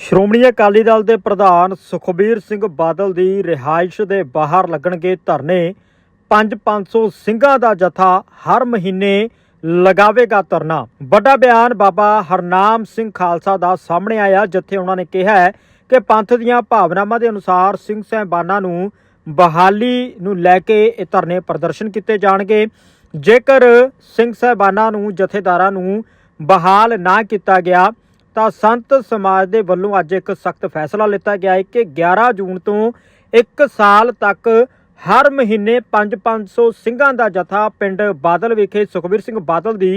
ਸ਼੍ਰੋਮਣੀ ਅਕਾਲੀ ਦਲ ਦੇ ਪ੍ਰਧਾਨ ਸੁਖਬੀਰ ਸਿੰਘ ਬਾਦਲ ਦੀ ਰਿਹਾਇਸ਼ ਦੇ ਬਾਹਰ ਲੱਗਣਗੇ ਧਰਨੇ। 5-500 ਸਿੰਘਾਂ ਦਾ ਜਥਾ ਹਰ ਮਹੀਨੇ ਲਗਾਵੇਗਾ ਧਰਨਾ। ਵੱਡਾ ਬਿਆਨ ਬਾਬਾ ਹਰਨਾਮ ਸਿੰਘ ਖਾਲਸਾ ਦਾ ਸਾਹਮਣੇ ਆਇਆ, ਜਿੱਥੇ ਉਹਨਾਂ ਨੇ ਕਿਹਾ ਹੈ ਕਿ ਪੰਥ ਦੀਆਂ ਭਾਵਨਾਵਾਂ ਦੇ ਅਨੁਸਾਰ ਸਿੰਘ ਸਾਹਿਬਾਨਾਂ ਨੂੰ ਬਹਾਲੀ ਨੂੰ ਲੈ ਕੇ ਇਹ ਧਰਨੇ ਪ੍ਰਦਰਸ਼ਨ ਕੀਤੇ ਜਾਣਗੇ। ਜੇਕਰ ਸਿੰਘ ਸਾਹਿਬਾਨਾਂ ਨੂੰ, ਜਥੇਦਾਰਾਂ ਨੂੰ ਬਹਾਲ ਨਾ ਕੀਤਾ ਗਿਆ ਤਾਂ ਸੰਤ ਸਮਾਜ ਦੇ ਵੱਲੋਂ ਅੱਜ ਇੱਕ ਸਖਤ ਫੈਸਲਾ ਲਿੱਤਾ ਗਿਆ ਹੈ ਕਿ 11 ਜੂਨ ਤੋਂ 1 ਸਾਲ ਤੱਕ ਹਰ ਮਹੀਨੇ 5-500 ਸਿੰਘਾਂ ਦਾ ਜਥਾ ਪਿੰਡ ਬਾਦਲ ਵਿਖੇ ਸੁਖਬੀਰ ਸਿੰਘ ਬਾਦਲ ਦੀ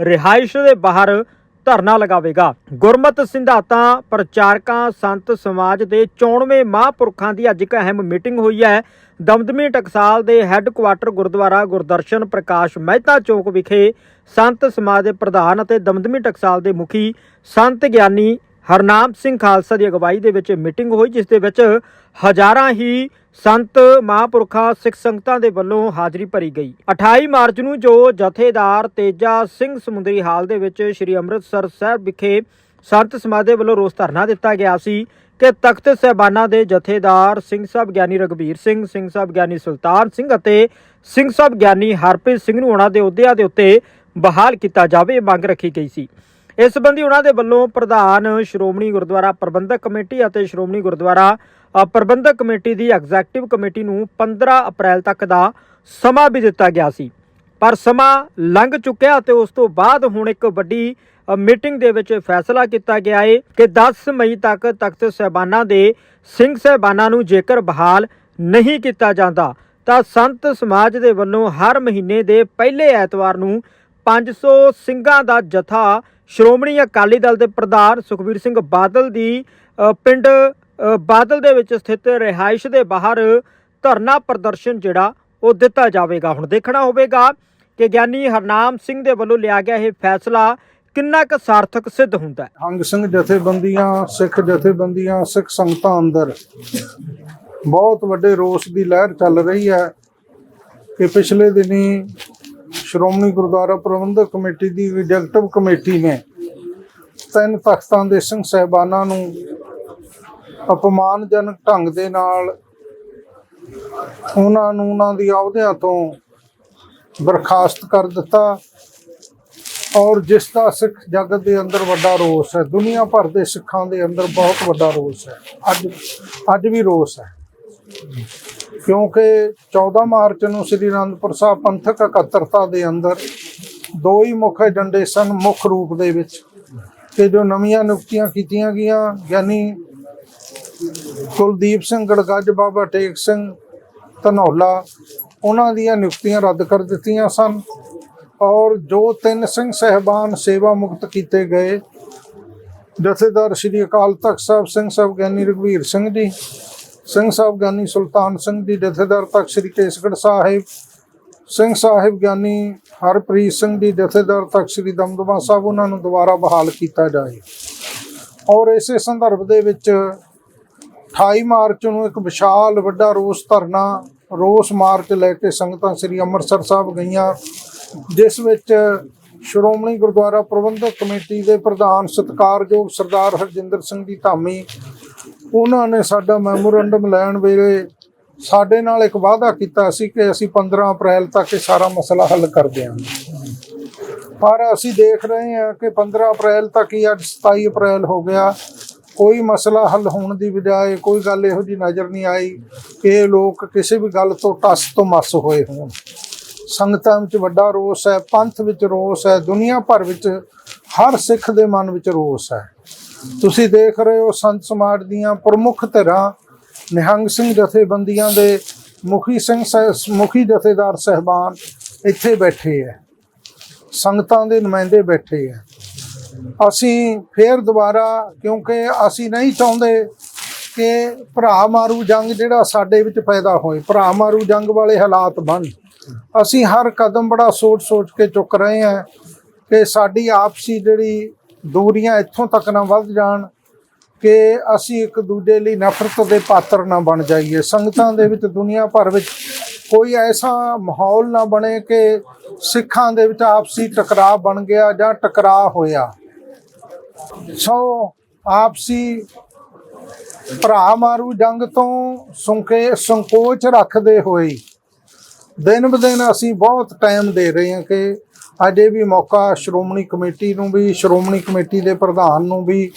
ਰਿਹਾਇਸ਼ ਦੇ ਬਾਹਰ ਧਰਨਾ ਲਗਾਵੇਗਾ। ਗੁਰਮਤ ਸਿੰਧਾਤਾਂ, ਪ੍ਰਚਾਰਕਾਂ, ਸੰਤ ਸਮਾਜ ਦੇ 94 ਮਹਾਂਪੁਰਖਾਂ ਦੀ ਅੱਜ ਇੱਕ ਅਹਿਮ ਮੀਟਿੰਗ ਹੋਈ ਹੈ। ਦਮਦਮੀ ਟਕਸਾਲ ਦੇ ਹੈੱਡਕੁਆਟਰ ਗੁਰਦੁਆਰਾ ਗੁਰਦਰਸ਼ਨ ਪ੍ਰਕਾਸ਼ ਮਹਿਤਾ ਚੌਕ ਵਿਖੇ ਸੰਤ ਸਮਾਜ ਦੇ ਪ੍ਰਧਾਨ ਅਤੇ ਦਮਦਮੀ ਟਕਸਾਲ ਦੇ ਮੁਖੀ, ਸੰਤ ਗਿਆਨੀ ਹਰਨਾਮ ਸਿੰਘ ਖਾਲਸਾ ਦੀ ਅਗਵਾਈ ਦੇ ਵਿੱਚ ਮੀਟਿੰਗ ਹੋਈ, ਜਿਸ ਦੇ ਵਿੱਚ ਹਜ਼ਾਰਾਂ ਹੀ ਸੰਤ ਮਹਾਂਪੁਰਖਾਂ, ਸਿੱਖ ਸੰਗਤਾਂ ਦੇ ਵੱਲੋਂ ਹਾਜ਼ਰੀ ਭਰੀ ਗਈ। 28 ਮਾਰਚ ਨੂੰ ਜੋ ਜਥੇਦਾਰ ਤੇਜਾ ਸਿੰਘ ਸਮੁੰਦਰੀ ਹਾਲ ਦੇ ਵਿੱਚ ਸ੍ਰੀ ਅੰਮ੍ਰਿਤਸਰ ਸਾਹਿਬ ਵਿਖੇ ਸੰਤ ਸਮਾਜ ਦੇ ਵੱਲੋਂ ਰੋਸ ਧਰਨਾ ਦਿੱਤਾ ਗਿਆ ਸੀ ਕਿ ਤਖਤ ਸਹਿਬਾਨਾਂ ਦੇ ਜਥੇਦਾਰ ਸਿੰਘ ਸਾਹਿਬ ਗਿਆਨੀ ਰਗਵੀਰ ਸਿੰਘ ਸਿੰਘ ਸਾਹਿਬ ਗਿਆਨੀ ਸੁਲਤਾਨ ਸਿੰਘ ਅਤੇ ਸਿੰਘ ਸਾਹਿਬ ਗਿਆਨੀ ਹਰਪ੍ਰੀਤ ਸਿੰਘ ਨੂੰ ਉਹਨਾਂ ਦੇ ਅਹੁਦਿਆਂ ਦੇ ਉੱਤੇ ਬਹਾਲ ਕੀਤਾ ਜਾਵੇ ਮੰਗ ਰੱਖੀ ਗਈ ਸੀ। ਇਸ ਸੰਬੰਧੀ ਉਹਨਾਂ ਦੇ ਵੱਲੋਂ ਪ੍ਰਧਾਨ ਸ਼੍ਰੋਮਣੀ ਗੁਰਦੁਆਰਾ ਪ੍ਰਬੰਧਕ ਕਮੇਟੀ ਅਤੇ ਸ਼੍ਰੋਮਣੀ ਗੁਰਦੁਆਰਾ ਪ੍ਰਬੰਧਕ ਕਮੇਟੀ ਦੀ ਐਗਜ਼ੈਕਟਿਵ ਕਮੇਟੀ ਨੂੰ 15 ਅਪ੍ਰੈਲ ਤੱਕ ਦਾ ਸਮਾਂ ਵੀ ਦਿੱਤਾ ਗਿਆ ਸੀ। ਪਰ ਸਮਾਂ ਲੰਘ ਚੁੱਕਿਆ ਅਤੇ ਉਸ ਤੋਂ ਬਾਅਦ ਹੁਣ ਇੱਕ ਵੱਡੀ ਮੀਟਿੰਗ ਦੇ ਵਿੱਚ ਫੈਸਲਾ ਕੀਤਾ ਗਿਆ ਹੈ ਕਿ 10 ਮਈ ਤੱਕ ਤਖਤ ਸਹਿਬਾਨਾਂ ਦੇ ਸਿੰਘ ਸਹਿਬਾਨਾਂ ਨੂੰ ਜੇਕਰ ਬਹਾਲ ਨਹੀਂ ਕੀਤਾ ਜਾਂਦਾ, ਤਾਂ ਸੰਤ ਸਮਾਜ ਦੇ ਵੱਲੋਂ ਹਰ ਮਹੀਨੇ ਦੇ ਪਹਿਲੇ ਐਤਵਾਰ ਨੂੰ 500 ਸਿੰਘਾਂ ਦਾ ਜਥਾ ਸ਼੍ਰੋਮਣੀ ਅਕਾਲੀ ਦਲ ਦੇ ਪ੍ਰਧਾਨ ਸੁਖਬੀਰ ਸਿੰਘ ਬਾਦਲ ਦੀ ਪਿੰਡ ਬਾਦਲ ਦੇ ਵਿੱਚ ਸਥਿਤ ਰਿਹਾਇਸ਼ ਦੇ ਬਾਹਰ ਧਰਨਾ ਪ੍ਰਦਰਸ਼ਨ ਜਿਹੜਾ, ਉਹ ਦਿੱਤਾ ਜਾਵੇਗਾ। ਹੁਣ ਦੇਖਣਾ ਹੋਵੇਗਾ ਕਿ ਗਿਆਨੀ ਹਰਨਾਮ ਸਿੰਘ ਦੇ ਵੱਲੋਂ ਲਿਆ ਗਿਆ ਇਹ ਫੈਸਲਾ ਕਿੰਨਾ ਕੁ ਸਾਰਥਕ ਸਿੱਧ ਹੁੰਦਾ ਹੈ। ਹੰਗ ਸਿੰਘ ਜਥੇਬੰਦੀਆਂ, ਸਿੱਖ ਜਥੇਬੰਦੀਆਂ, ਸਿੱਖ ਸੰਗਤਾਂ ਅੰਦਰ ਬਹੁਤ ਵੱਡੇ ਰੋਸ ਦੀ ਲਹਿਰ ਚੱਲ ਰਹੀ ਹੈ ਕਿ ਪਿਛਲੇ ਦਿਨੀ ਸ਼੍ਰੋਮਣੀ ਗੁਰਦੁਆਰਾ ਪ੍ਰਬੰਧਕ ਕਮੇਟੀ ਦੀ ਐਗਜ਼ੈਕਟਿਵ ਕਮੇਟੀ ਨੇ ਤਿੰਨ ਤਖਤਾਂ ਦੇ ਸਿੰਘ ਸਹਿਬਾਨਾਂ ਨੂੰ ਅਪਮਾਨਜਨਕ ਢੰਗ ਦੇ ਨਾਲ ਉਹਨਾਂ ਨੂੰ ਉਹਨਾਂ ਦੀ ਅਹੁਦਿਆਂ ਤੋਂ ਬਰਖਾਸਤ ਕਰ ਦਿੱਤਾ ਔਰ ਜਿਸ ਦਾ ਸਿੱਖ ਜਗਤ ਦੇ ਅੰਦਰ ਵੱਡਾ ਰੋਸ ਹੈ, ਦੁਨੀਆ ਭਰ ਦੇ ਸਿੱਖਾਂ ਦੇ ਅੰਦਰ ਬਹੁਤ ਵੱਡਾ ਰੋਸ ਹੈ। ਅੱਜ ਅੱਜ ਵੀ ਰੋਸ ਹੈ। ਕਿਉਂਕਿ 14 ਮਾਰਚ ਨੂੰ ਸ੍ਰੀ ਅਨੰਦਪੁਰ ਸਾਹਿਬ ਪੰਥਕ ਇਕੱਤਰਤਾ ਦੇ ਅੰਦਰ ਦੋ ਹੀ ਮੁੱਖ ਏਜੰਡੇ ਸਨ ਮੁੱਖ ਰੂਪ ਦੇ ਵਿੱਚ ਕਿ ਜੋ ਨਵੀਆਂ ਨਿਯੁਕਤੀਆਂ ਕੀਤੀਆਂ ਗਈਆਂ, ਯਾਨੀ ਕੁਲਦੀਪ ਸਿੰਘ, ਗੜਗੱਜ ਬਾਬਾ ਟੇਕ ਸਿੰਘ, ਧਨੌਲਾ, ਉਹਨਾਂ ਦੀਆਂ ਨਿਯੁਕਤੀਆਂ ਰੱਦ ਕਰ ਦਿੱਤੀਆਂ ਸਨ ਔਰ ਜੋ ਤਿੰਨ ਸਿੰਘ ਸਹਿਬਾਨ ਸੇਵਾ ਮੁਕਤ ਕੀਤੇ ਗਏ, ਜਥੇਦਾਰ ਸ੍ਰੀ ਅਕਾਲ ਤਖਤ ਸਾਹਿਬ, ਸਿੰਘ ਸਾਹਿਬ ਗਿਆਨੀ ਰਘਵੀਰ ਸਿੰਘ ਜੀ ਸਿੰਘ ਸਾਹਿਬ ਗਿਆਨੀ ਸੁਲਤਾਨ ਸਿੰਘ ਜੀ ਜਥੇਦਾਰ ਤਖਤ ਸ੍ਰੀ ਕੇਸਗੜ੍ਹ ਸਾਹਿਬ, ਸਿੰਘ ਸਾਹਿਬ ਗਿਆਨੀ ਹਰਪ੍ਰੀਤ ਸਿੰਘ ਜੀ ਜਥੇਦਾਰ ਤਖਤ ਸ੍ਰੀ ਦਮਦਮਾ ਸਾਹਿਬ, ਉਹਨਾਂ ਨੂੰ ਦੁਬਾਰਾ ਬਹਾਲ ਕੀਤਾ ਜਾਏ। ਔਰ ਇਸੇ ਸੰਦਰਭ ਦੇ ਵਿੱਚ 28 ਮਾਰਚ ਨੂੰ ਇੱਕ ਵਿਸ਼ਾਲ ਵੱਡਾ ਰੋਸ ਧਰਨਾ, ਰੋਸ ਮਾਰਚ ਲੈ ਕੇ ਸੰਗਤਾਂ ਸ੍ਰੀ ਅੰਮ੍ਰਿਤਸਰ ਸਾਹਿਬ ਗਈਆਂ, ਜਿਸ ਵਿੱਚ ਸ਼੍ਰੋਮਣੀ ਗੁਰਦੁਆਰਾ ਪ੍ਰਬੰਧਕ ਕਮੇਟੀ ਦੇ ਪ੍ਰਧਾਨ ਸਤਿਕਾਰਯੋਗ ਸਰਦਾਰ ਹਰਜਿੰਦਰ ਸਿੰਘ ਜੀ ਧਾਮੀ ਉਹਨਾਂ ਨੇ ਸਾਡਾ ਮੈਮੋਰੰਡਮ ਲੈਣ ਵੇਲੇ ਸਾਡੇ ਨਾਲ ਇੱਕ ਵਾਅਦਾ ਕੀਤਾ ਸੀ ਕਿ ਅਸੀਂ 15 ਅਪ੍ਰੈਲ ਤੱਕ ਇਹ ਸਾਰਾ ਮਸਲਾ ਹੱਲ ਕਰ ਦਿਆਂਗੇ। ਪਰ ਅਸੀਂ ਦੇਖ ਰਹੇ ਹਾਂ ਕਿ 15 ਅਪ੍ਰੈਲ ਤੱਕ ਹੀ ਅੱਜ 27 ਅਪ੍ਰੈਲ ਹੋ ਗਿਆ। ਕੋਈ ਮਸਲਾ ਹੱਲ ਹੋਣ ਦੀ ਬਜਾਏ ਕੋਈ ਗੱਲ ਇਹੋ ਜੀ ਨਜ਼ਰ ਨਹੀਂ ਆਈ ਕਿ ਲੋਕ ਕਿਸੇ ਵੀ ਗੱਲ ਤੋਂ ਟਸ ਤੋਂ ਮਸ ਹੋਏ ਹੋਣ। ਸੰਗਤਾਂ ਵਿੱਚ ਵੱਡਾ ਰੋਸ ਹੈ, ਪੰਥ ਵਿੱਚ ਰੋਸ ਹੈ, ਦੁਨੀਆ ਭਰ ਵਿੱਚ ਹਰ ਸਿੱਖ ਦੇ ਮਨ ਵਿੱਚ ਰੋਸ ਹੈ। ਤੁਸੀਂ ਦੇਖ ਰਹੇ ਹੋ ਸੰਤ ਸਮਾਜ ਦੀਆਂ ਪ੍ਰਮੁੱਖ ਧਿਰਾਂ, ਨਿਹੰਗ ਸਿੰਘ ਜਥੇਬੰਦੀਆਂ ਦੇ ਮੁਖੀ ਸਿੰਘ ਸਹਿ- ਮੁਖੀ ਜਥੇਦਾਰ ਸਹਿਬਾਨ ਇੱਥੇ ਬੈਠੇ ਹੈ ਸੰਗਤਾਂ ਦੇ ਨੁਮਾਇੰਦੇ ਬੈਠੇ ਹੈ ਅਸੀਂ ਫੇਰ ਦੁਬਾਰਾ, ਕਿਉਂਕਿ ਅਸੀਂ ਨਹੀਂ ਚਾਹੁੰਦੇ ਕਿ ਭਰਾ ਮਾਰੂ ਜੰਗ ਜਿਹੜਾ ਸਾਡੇ ਵਿੱਚ ਪੈਦਾ ਹੋਏ, ਭਰਾ ਮਾਰੂ ਜੰਗ ਵਾਲੇ ਹਾਲਾਤ ਬਣ। ਅਸੀਂ ਹਰ ਕਦਮ ਬੜਾ ਸੋਚ ਸੋਚ ਕੇ ਚੁੱਕ ਰਹੇ ਹਾਂ ਕਿ ਸਾਡੀ ਆਪਸੀ ਜਿਹੜੀ ਦੂਰੀਆਂ ਇੱਥੋਂ ਤੱਕ ਨਾ ਵੱਧ ਜਾਣ ਕਿ ਅਸੀਂ ਇੱਕ ਦੂਜੇ ਲਈ ਨਫ਼ਰਤ ਦੇ ਪਾਤਰ ਨਾ ਬਣ ਜਾਈਏ। ਸੰਗਤਾਂ ਦੇ ਵਿੱਚ ਦੁਨੀਆ ਭਰ ਵਿੱਚ ਕੋਈ ਐਸਾ ਮਾਹੌਲ ਨਾ ਬਣੇ ਕਿ ਸਿੱਖਾਂ ਦੇ ਵਿੱਚ ਆਪਸੀ ਟਕਰਾਅ ਬਣ ਗਿਆ ਜਾਂ ਟਕਰਾਅ ਹੋਇਆ। ਸੋ ਆਪਸੀ ਭਰਾ ਮਾਰੂ ਜੰਗ ਤੋਂ ਸੰਕੇ, ਸੰਕੋਚ ਰੱਖਦੇ ਹੋਏ ਦਿਨ ਬ ਦਿਨ ਅਸੀਂ ਬਹੁਤ ਟਾਈਮ ਦੇ ਰਹੇ ਹਾਂ ਕਿ ਅੱਜ ਇਹ ਵੀ ਮੌਕਾ, ਸ਼੍ਰੋਮਣੀ ਕਮੇਟੀ ਨੂੰ ਵੀ, ਸ਼੍ਰੋਮਣੀ ਕਮੇਟੀ ਦੇ ਪ੍ਰਧਾਨ ਨੂੰ ਵੀ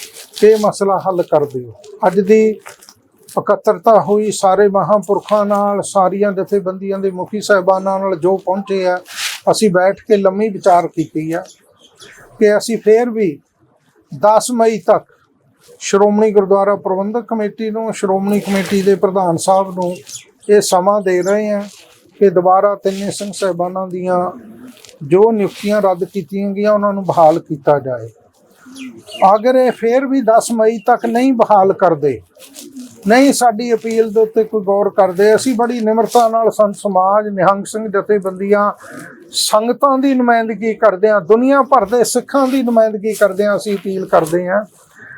ਇਹ ਮਸਲਾ ਹੱਲ ਕਰ ਦਿਓ। ਅੱਜ ਦੀ ਇਕੱਤਰਤਾ ਹੋਈ, ਸਾਰੇ ਮਹਾਂਪੁਰਖਾਂ ਨਾਲ, ਸਾਰੀਆਂ ਜਥੇਬੰਦੀਆਂ ਦੇ ਮੁਖੀ ਸਾਹਿਬਾਨਾਂ ਨਾਲ ਜੋ ਪਹੁੰਚੇ ਆ, ਅਸੀਂ ਬੈਠ ਕੇ ਲੰਮੀ ਵਿਚਾਰ ਕੀਤੀ ਆ ਕਿ ਅਸੀਂ ਫੇਰ ਵੀ 10 ਮਈ ਤੱਕ ਸ਼੍ਰੋਮਣੀ ਗੁਰਦੁਆਰਾ ਪ੍ਰਬੰਧਕ ਕਮੇਟੀ ਨੂੰ, ਸ਼੍ਰੋਮਣੀ ਕਮੇਟੀ ਦੇ ਪ੍ਰਧਾਨ ਸਾਹਿਬ ਨੂੰ ਇਹ ਸਮਾਂ ਦੇ ਰਹੇ ਹਾਂ ਕਿ ਦੁਬਾਰਾ ਤਿੰਨੇ ਸਿੰਘ ਸਾਹਿਬਾਨਾਂ ਦੀਆਂ ਜੋ ਨਿਯੁਕਤੀਆਂ ਰੱਦ ਕੀਤੀਆਂ ਗਈਆਂ, ਉਹਨਾਂ ਨੂੰ ਬਹਾਲ ਕੀਤਾ ਜਾਏ। ਅਗਰ ਇਹ ਫੇਰ ਵੀ 10 ਮਈ ਤੱਕ ਨਹੀਂ ਬਹਾਲ ਕਰਦੇ, ਨਹੀਂ ਸਾਡੀ ਅਪੀਲ ਦੇ ਉੱਤੇ ਕੋਈ ਗੌਰ ਕਰਦੇ, ਅਸੀਂ ਬੜੀ ਨਿਮਰਤਾ ਨਾਲ ਸੰਤ ਸਮਾਜ, ਨਿਹੰਗ ਸਿੰਘ ਜਥੇਬੰਦੀਆਂ ਸੰਗਤਾਂ ਦੀ ਨੁਮਾਇੰਦਗੀ ਕਰਦੇ ਹਾਂ, ਦੁਨੀਆ ਭਰ ਦੇ ਸਿੱਖਾਂ ਦੀ ਨੁਮਾਇੰਦਗੀ ਕਰਦੇ ਹਾਂ, ਅਸੀਂ ਅਪੀਲ ਕਰਦੇ ਹਾਂ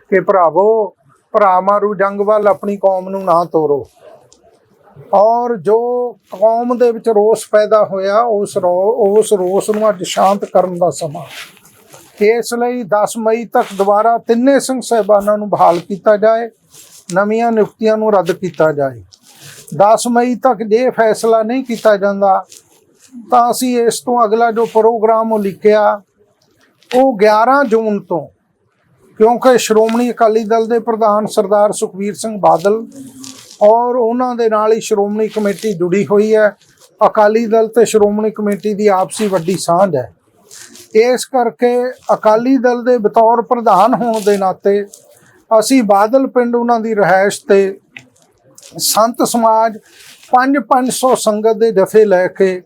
ਕਿ ਭਰਾਵੋ, ਭਰਾ ਮਾਰੂ ਜੰਗ ਵੱਲ ਆਪਣੀ ਕੌਮ ਨੂੰ ਨਾ ਤੋਰੋ। ਔਰ ਜੋ ਕੌਮ ਦੇ ਵਿੱਚ ਰੋਸ ਪੈਦਾ ਹੋਇਆ, ਉਸ ਰੋ- ਉਸ ਰੋਸ ਨੂੰ ਅੱਜ ਸ਼ਾਂਤ ਕਰਨ ਦਾ ਸਮਾਂ। ਇਸ ਲਈ 10 ਮਈ ਤੱਕ ਦੁਬਾਰਾ ਤਿੰਨੇ ਸਿੰਘ ਸਾਹਿਬਾਨਾਂ ਨੂੰ ਬਹਾਲ ਕੀਤਾ ਜਾਏ, ਨਵੀਆਂ ਨਿਯੁਕਤੀਆਂ ਨੂੰ ਰੱਦ ਕੀਤਾ ਜਾਏ। 10 ਮਈ ਤੱਕ ਜੇ ਫੈਸਲਾ ਨਹੀਂ ਕੀਤਾ ਜਾਂਦਾ, ਤਾਂ ਅਸੀਂ ਇਸ ਤੋਂ ਅਗਲਾ ਜੋ ਪ੍ਰੋਗਰਾਮ ਉਹ ਲਿਖਿਆ ਉਹ 11 ਜੂਨ ਤੋਂ, ਕਿਉਂਕਿ ਸ਼੍ਰੋਮਣੀ ਅਕਾਲੀ ਦਲ ਦੇ ਪ੍ਰਧਾਨ ਸਰਦਾਰ ਸੁਖਬੀਰ ਸਿੰਘ ਬਾਦਲ ਔਰ ਉਹਨਾਂ ਦੇ ਨਾਲ ਹੀ ਸ਼੍ਰੋਮਣੀ ਕਮੇਟੀ ਜੁੜੀ ਹੋਈ ਹੈ। ਅਕਾਲੀ ਦਲ ਤੇ ਸ਼੍ਰੋਮਣੀ ਕਮੇਟੀ ਦੀ ਆਪਸੀ ਵੱਡੀ ਸਾਂਝ ਹੈ। ਇਸ ਕਰਕੇ ਅਕਾਲੀ ਦਲ ਦੇ ਬਤੌਰ ਪ੍ਰਧਾਨ ਹੋਣ ਦੇ ਨਾਤੇ ਅਸੀਂ ਬਾਦਲ ਪਿੰਡ ਉਹਨਾਂ ਦੀ ਰਹਿائش ਤੇ ਸੰਤ ਸਮਾਜ 5-500 ਸੰਗਤ ਦੇ ਜਥੇ ਲੈ ਕੇ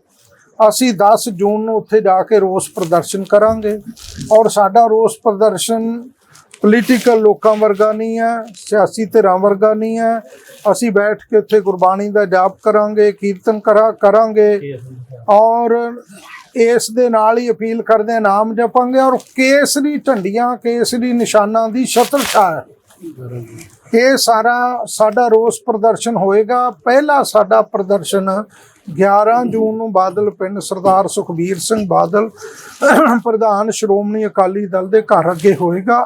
ਅਸੀਂ 10 ਜੂਨ ਨੂੰ ਉੱਥੇ ਜਾ ਕੇ ਰੋਸ ਪ੍ਰਦਰਸ਼ਨ ਕਰਾਂਗੇ। ਔਰ ਸਾਡਾ ਰੋਸ ਪ੍ਰਦਰਸ਼ਨ ਪੋਲੀਟੀਕਲ ਲੋਕਾਂ ਵਰਗਾ ਨਹੀਂ ਹੈ ਸਿਆਸੀ ਧਿਰਾਂ ਵਰਗਾ ਨਹੀਂ ਹੈ। ਅਸੀਂ ਬੈਠ ਕੇ ਉੱਥੇ ਗੁਰਬਾਣੀ ਦਾ ਜਾਪ ਕਰਾਂਗੇ ਕੀਰਤਨ ਕਰਾ ਕਰਾਂਗੇ ਔਰ ਇਸ ਦੇ ਨਾਲ ਹੀ ਅਪੀਲ ਕਰਦੇ ਹਾਂ, ਨਾਮ ਜਪਾਂਗੇ ਔਰ ਕੇਸਰੀ ਝੰਡੀਆਂ ਕੇਸਰੀ ਨਿਸ਼ਾਨਾਂ ਦੀ ਛਤਰ ਛਾਇਆ ਇਹ ਸਾਰਾ ਸਾਡਾ ਰੋਸ ਪ੍ਰਦਰਸ਼ਨ ਹੋਏਗਾ। ਪਹਿਲਾ ਸਾਡਾ ਪ੍ਰਦਰਸ਼ਨ 11 ਜੂਨ ਨੂੰ ਬਾਦਲ ਪਿੰਡ ਸਰਦਾਰ ਸੁਖਬੀਰ ਸਿੰਘ ਬਾਦਲ, ਪ੍ਰਧਾਨ ਸ਼੍ਰੋਮਣੀ ਅਕਾਲੀ ਦਲ ਦੇ ਘਰ ਅੱਗੇ ਹੋਏਗਾ।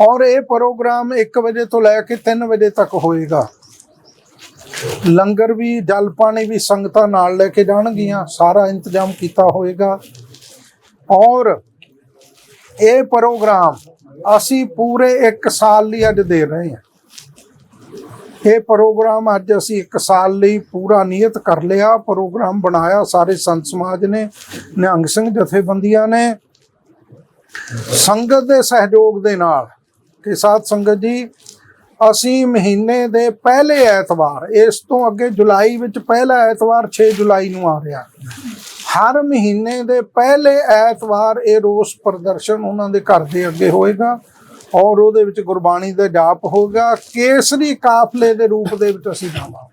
ਔਰ ਇਹ ਪ੍ਰੋਗਰਾਮ 1 ਵਜੇ ਤੋਂ ਲੈ ਕੇ 3 ਵਜੇ ਤੱਕ ਹੋਏਗਾ। ਲੰਗਰ ਵੀ, ਜਲ ਪਾਣੀ ਵੀ ਸੰਗਤਾਂ ਨਾਲ ਲੈ ਕੇ ਜਾਣਗੀਆਂ। ਸਾਰਾ ਇੰਤਜ਼ਾਮ ਕੀਤਾ ਹੋਏਗਾ। ਔਰ ਇਹ ਪ੍ਰੋਗਰਾਮ ਅਸੀਂ ਪੂਰੇ 1 ਸਾਲ ਲਈ ਅੱਜ ਦੇ ਰਹੇ ਹਾਂ। ਇਹ ਪ੍ਰੋਗਰਾਮ ਅੱਜ ਅਸੀਂ 1 ਸਾਲ ਲਈ ਪੂਰਾ ਨਿਯਤ ਕਰ ਲਿਆ। ਪ੍ਰੋਗਰਾਮ ਬਣਾਇਆ ਸਾਰੇ ਸੰਤ ਸਮਾਜ ਨੇ, ਨਿਹੰਗ ਸਿੰਘ ਜਥੇਬੰਦੀਆਂ ਨੇ। ਸੰਗਤ ਦੇ ਸਹਿਯੋਗ ਦੇ ਨਾਲ ਕਿ ਸਾਧ ਸੰਗਤ ਜੀ, ਅਸੀਂ ਮਹੀਨੇ ਦੇ ਪਹਿਲੇ ਐਤਵਾਰ, ਇਸ ਤੋਂ ਅੱਗੇ ਜੁਲਾਈ ਵਿੱਚ ਪਹਿਲਾ ਐਤਵਾਰ 6 ਜੁਲਾਈ ਨੂੰ ਆ ਰਿਹਾ। ਹਰ ਮਹੀਨੇ ਦੇ ਪਹਿਲੇ ਐਤਵਾਰ ਇਹ ਰੋਸ ਪ੍ਰਦਰਸ਼ਨ ਉਹਨਾਂ ਦੇ ਘਰ ਦੇ ਅੱਗੇ ਹੋਏਗਾ ਔਰ ਉਹਦੇ ਵਿੱਚ ਗੁਰਬਾਣੀ ਦਾ ਜਾਪ ਹੋਗਾ ਕੇਸਰੀ ਕਾਫਲੇ ਦੇ ਰੂਪ ਦੇ ਵਿੱਚ ਅਸੀਂ ਜਾਵਾਂਗੇ।